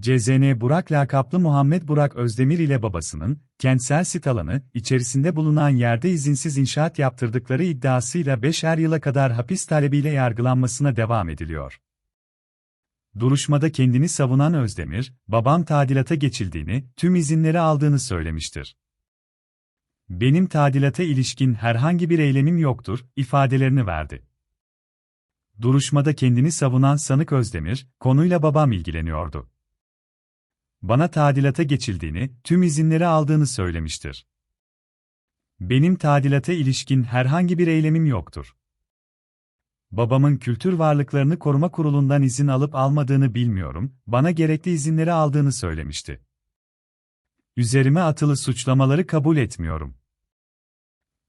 CZN Burak lakaplı Muhammed Burak Özdemir ile babasının, kentsel sit alanı, içerisinde bulunan yerde izinsiz inşaat yaptırdıkları iddiasıyla 5'er yıla kadar hapis talebiyle yargılanmasına devam ediliyor. Duruşmada kendini savunan Özdemir, babam tadilata geçildiğini, tüm izinleri aldığını söylemiştir. Benim tadilata ilişkin herhangi bir eylemim yoktur, ifadelerini verdi. Duruşmada kendini savunan sanık Özdemir, konuyla babam ilgileniyordu. Bana tadilata geçildiğini, tüm izinleri aldığını söylemiştir. Benim tadilata ilişkin herhangi bir eylemim yoktur. Babamın kültür varlıklarını koruma kurulundan izin alıp almadığını bilmiyorum, bana gerekli izinleri aldığını söylemişti. Üzerime atılı suçlamaları kabul etmiyorum.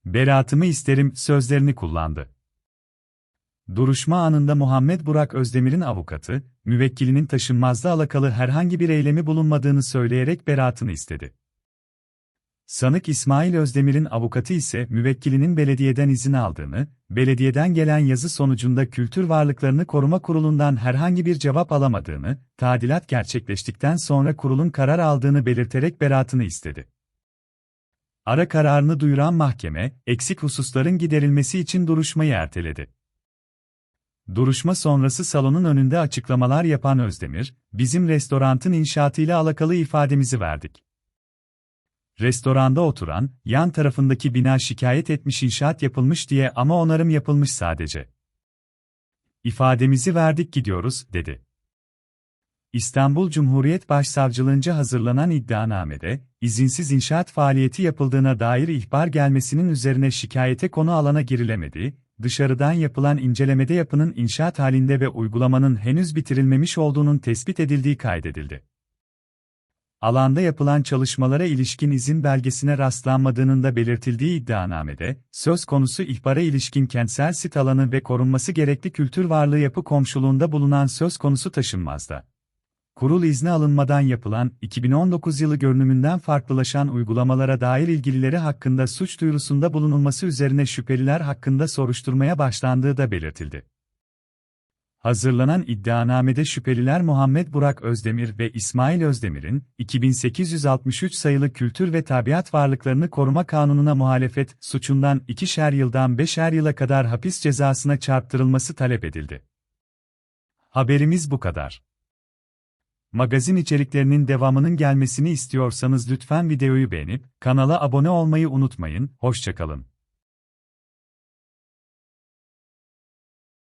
Beraatımı isterim sözlerini kullandı. Duruşma anında Muhammed Burak Özdemir'in avukatı, müvekkilinin taşınmazda alakalı herhangi bir eylemi bulunmadığını söyleyerek beraatını istedi. Sanık İsmail Özdemir'in avukatı ise müvekkilinin belediyeden izin aldığını, belediyeden gelen yazı sonucunda Kültür Varlıklarını Koruma Kurulu'ndan herhangi bir cevap alamadığını, tadilat gerçekleştikten sonra kurulun karar aldığını belirterek beraatını istedi. Ara kararını duyuran mahkeme, eksik hususların giderilmesi için duruşmayı erteledi. Duruşma sonrası salonun önünde açıklamalar yapan Özdemir, bizim restorantın inşaatıyla alakalı ifademizi verdik. Restoranda oturan, yan tarafındaki bina şikayet etmiş inşaat yapılmış diye ama onarım yapılmış sadece. İfademizi verdik gidiyoruz, dedi. İstanbul Cumhuriyet Başsavcılığınca hazırlanan iddianamede, izinsiz inşaat faaliyeti yapıldığına dair ihbar gelmesinin üzerine şikayete konu alana girilemedi, dışarıdan yapılan incelemede yapının inşaat halinde ve uygulamanın henüz bitirilmemiş olduğunun tespit edildiği kaydedildi. Alanda yapılan çalışmalara ilişkin izin belgesine rastlanmadığının da belirtildiği iddianamede, söz konusu ihbara ilişkin kentsel sit alanı ve korunması gerekli kültür varlığı yapı komşuluğunda bulunan söz konusu taşınmazda kurul izni alınmadan yapılan 2019 yılı görünümünden farklılaşan uygulamalara dair ilgilileri hakkında suç duyurusunda bulunulması üzerine şüpheliler hakkında soruşturmaya başlandığı da belirtildi. Hazırlanan iddianamede şüpheliler Muhammed Burak Özdemir ve İsmail Özdemir'in 2863 sayılı Kültür ve Tabiat Varlıklarını Koruma Kanunu'na muhalefet suçundan ikişer yıldan beşer yıla kadar hapis cezasına çarptırılması talep edildi. Haberimiz bu kadar. Magazin içeriklerinin devamının gelmesini istiyorsanız lütfen videoyu beğenip kanala abone olmayı unutmayın. Hoşçakalın.